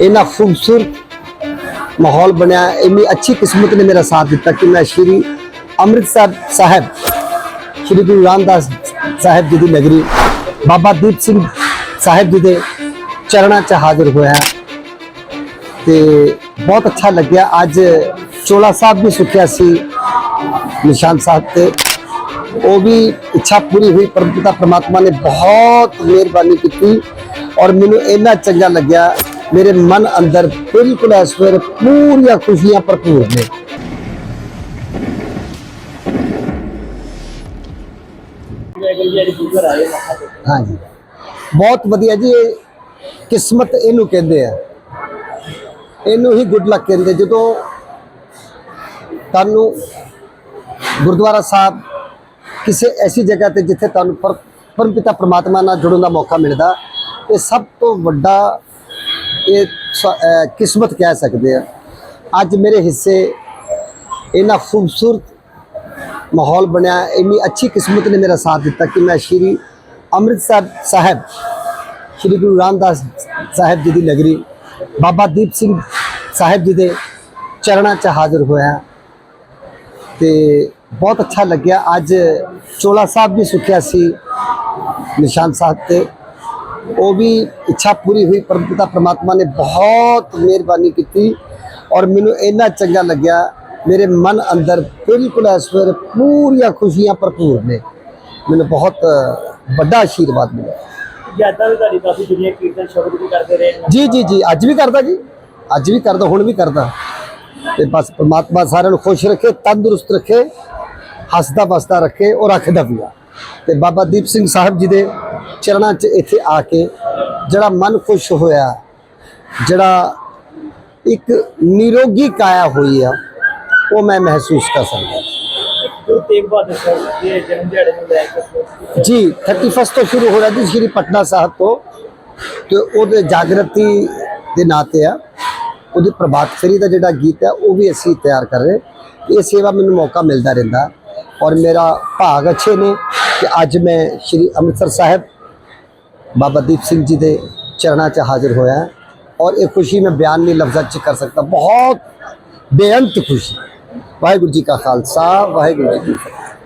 ਇੰਨਾ ਖੂਬਸੂਰਤ ਮਾਹੌਲ ਬਣਿਆ, ਇੰਨੀ ਅੱਛੀ ਕਿਸਮਤ ਨੇ ਮੇਰਾ ਸਾਥ ਦਿੱਤਾ ਕਿ ਮੈਂ ਸ਼੍ਰੀ ਅੰਮ੍ਰਿਤਸਰ ਸਾਹਿਬ, ਸ਼੍ਰੀ ਗੁਰੂ ਰਾਮਦਾਸ ਸਾਹਿਬ ਜੀ ਦੀ ਨਗਰੀ, ਬਾਬਾ ਦੀਪ ਸਿੰਘ ਸਾਹਿਬ ਜੀ ਦੇ ਚਰਨਾਂ 'ਚ ਹਾਜ਼ਰ ਹੋਇਆ ਤੇ ਬਹੁਤ ਅੱਛਾ ਲੱਗਿਆ। ਅੱਜ ਚੋਲਾ ਸਾਹਿਬ ਵੀ ਸੁੱਖਿਆ ਸੀ, ਨਿਸ਼ਾਨ ਸਾਹਿਬ ਤੇ। ਉਹ ਵੀ ਇੱਛਾ ਪੂਰੀ ਹੋਈ ਪਰਮਪਿਤਾ ਪ੍ਰਮਾਤਮਾ ਨੇ ਬਹੁਤ ਮਿਹਰਬਾਨੀ ਕੀਤੀ ਔਰ ਮੈਨੂੰ ਇੰਨਾ ਚੰਗਾ ਲੱਗਿਆ। ਮੇਰੇ ਮਨ ਅੰਦਰ ਬਿਲਕੁਲ ਇਸ ਵੇਲੇ ਪੂਰੀਆਂ ਖੁਸ਼ੀਆਂ ਭਰਪੂਰ ਨੇ। ਹਾਂਜੀ। ਬਹੁਤ ਵਧੀਆ ਜੀ, ਇਹ ਕਿਸਮਤ ਇਹਨੂੰ ਕਹਿੰਦੇ ਆ। ਇਹਨੂੰ ਹੀ ਗੁੱਡ ਲੱਕ ਕਹਿੰਦੇ ਜਦੋਂ ਤੁਹਾਨੂੰ ਗੁਰਦੁਆਰਾ ਸਾਹਿਬ ਕਿਸੇ ਐਸੀ ਜਗ੍ਹਾ ਤੇ ਜਿੱਥੇ ਤੁਹਾਨੂੰ ਪਰ- ਪਰਮਪਿਤਾ ਪ੍ਰਮਾਤਮਾ ਨਾਲ ਜੁੜਨ ਦਾ ਮੌਕਾ ਮਿਲਦਾ, ਇਹ ਸਭ ਤੋਂ ਵੱਡਾ ਇਹ ਕਿਸਮਤ ਕਹਿ ਸਕਦੇ ਆ। ਅੱਜ ਮੇਰੇ ਹਿੱਸੇ ਇੰਨਾ ਖੂਬਸੂਰਤ ਮਾਹੌਲ ਬਣਿਆ, ਇੰਨੀ ਅੱਛੀ ਕਿਸਮਤ ਨੇ ਮੇਰਾ ਸਾਥ ਦਿੱਤਾ ਕਿ ਮੈਂ ਸ਼੍ਰੀ ਅੰਮ੍ਰਿਤਸਰ ਸਾਹਿਬ, ਸ਼੍ਰੀ ਗੁਰੂ ਰਾਮਦਾਸ ਸਾਹਿਬ ਜੀ ਦੀ ਨਗਰੀ, ਬਾਬਾ ਦੀਪ ਸਿੰਘ ਸਾਹਿਬ ਜੀ ਦੇ ਚਰਨਾਂ 'ਚ ਹਾਜ਼ਰ ਹੋਇਆ। ਤੇ ਬਹੁਤ ਅੱਛਾ ਲੱਗਿਆ। ਅੱਜ ਚੋਲਾ ਸਾਹਿਬ ਵੀ ਸੁੱਖਿਆ ਸੀ ਨਿਸ਼ਾਨ ਸਾਹਿਬ ਤੇ। ਉਹ ਵੀ ਇੱਛਾ ਪੂਰੀ ਹੋਈ ਪਰਮਪਿਤਾ ਪ੍ਰਮਾਤਮਾ ਨੇ ਬਹੁਤ ਮਿਹਰਬਾਨੀ ਕੀਤੀ ਔਰ ਮੈਨੂੰ ਇੰਨਾ ਚੰਗਾ ਲੱਗਿਆ ਮੇਰੇ ਮਨ ਅੰਦਰ ਬਿਲਕੁਲ ਇਸ ਵੇਲੇ ਪੂਰੀਆਂ ਖੁਸ਼ੀਆਂ ਭਰਪੂਰ ਨੇ ਮੈਨੂੰ ਬਹੁਤ ਵੱਡਾ ਆਸ਼ੀਰਵਾਦ ਮਿਲਿਆ ਯਾਦਾਂ ਵੀ ਤੁਹਾਡੀ ਕਾਫੀ ਦੁਨੀਆ ਕੀਰਤਨ ਸ਼ਬਦ ਵੀ ਕਰਦੇ ਰਹੇ ਜੀ ਜੀ ਜੀ ਅੱਜ ਵੀ ਕਰਦਾ ਜੀ ਅੱਜ ਵੀ ਕਰਦਾ ਹੁਣ ਵੀ ਕਰਦਾ ਤੇ ਬਸ ਪ੍ਰਮਾਤਮਾ ਸਾਰਿਆਂ ਨੂੰ ਖੁਸ਼ ਰੱਖੇ ਤੰਦਰੁਸਤ ਰੱਖੇ ਹੱਸਦਾ ਵਸਦਾ ਰੱਖੇ ਔਰ ਰੱਖਦਾ ਵੀ ਆ ਤੇ ਬਾਬਾ ਦੀਪ ਸਿੰਘ ਸਾਹਿਬ ਜੀ ਦੇ ਚਰਨਾਂ 'ਚ ਇੱਥੇ ਆ ਕੇ ਜਿਹੜਾ ਮਨ ਖੁਸ਼ ਹੋਇਆ, ਜਿਹੜਾ ਇੱਕ ਨਿਰੋਗੀ ਕਾਇਆ ਹੋਈ ਆ, ਉਹ ਮੈਂ ਮਹਿਸੂਸ ਕਰ ਸਕਦਾ। ਗੁਰੂ ਤੇਗ ਬਹਾਦਰ ਜੀ 31 ਤੋਂ ਸ਼ੁਰੂ ਹੋ ਰਿਹਾ ਜੀ, ਸ਼੍ਰੀ ਪਟਨਾ ਸਾਹਿਬ ਤੋਂ, ਤੇ ਉਹਦੇ ਜਾਗਰਤੀ ਦੇ ਨਾਂ ਤੇ ਆ, ਉਹਦੀ ਪ੍ਰਭਾਤ ਫੇਰੀ ਦਾ ਜਿਹੜਾ ਗੀਤ ਹੈ ਉਹ ਵੀ ਅਸੀਂ ਤਿਆਰ ਕਰ ਰਹੇ। ਇਹ ਸੇਵਾ ਮੈਨੂੰ ਮੌਕਾ ਮਿਲਦਾ ਰਹਿੰਦਾ ਔਰ ਮੇਰਾ ਭਾਗ ਅੱਛੇ ਨੇ ਕਿ ਅੱਜ ਮੈਂ ਸ਼੍ਰੀ ਅੰਮ੍ਰਿਤਸਰ ਸਾਹਿਬ ਬਾਬਾ ਦੀਪ ਸਿੰਘ ਜੀ ਦੇ ਚਰਨਾਂ 'ਚ ਹਾਜ਼ਰ ਹੋਇਆ ਔਰ ਇਹ ਖੁਸ਼ੀ ਮੈਂ ਬਿਆਨ ਨਹੀਂ ਲਫ਼ਜ਼ਾਂ 'ਚ ਕਰ ਸਕਦਾ, ਬਹੁਤ ਬੇਅੰਤ ਖੁਸ਼ੀ। ਵਾਹਿਗੁਰੂ ਜੀ ਕਾ ਖਾਲਸਾ, ਵਾਹਿਗੁਰੂ ਜੀ ਕੀ ਫਤਿਹ।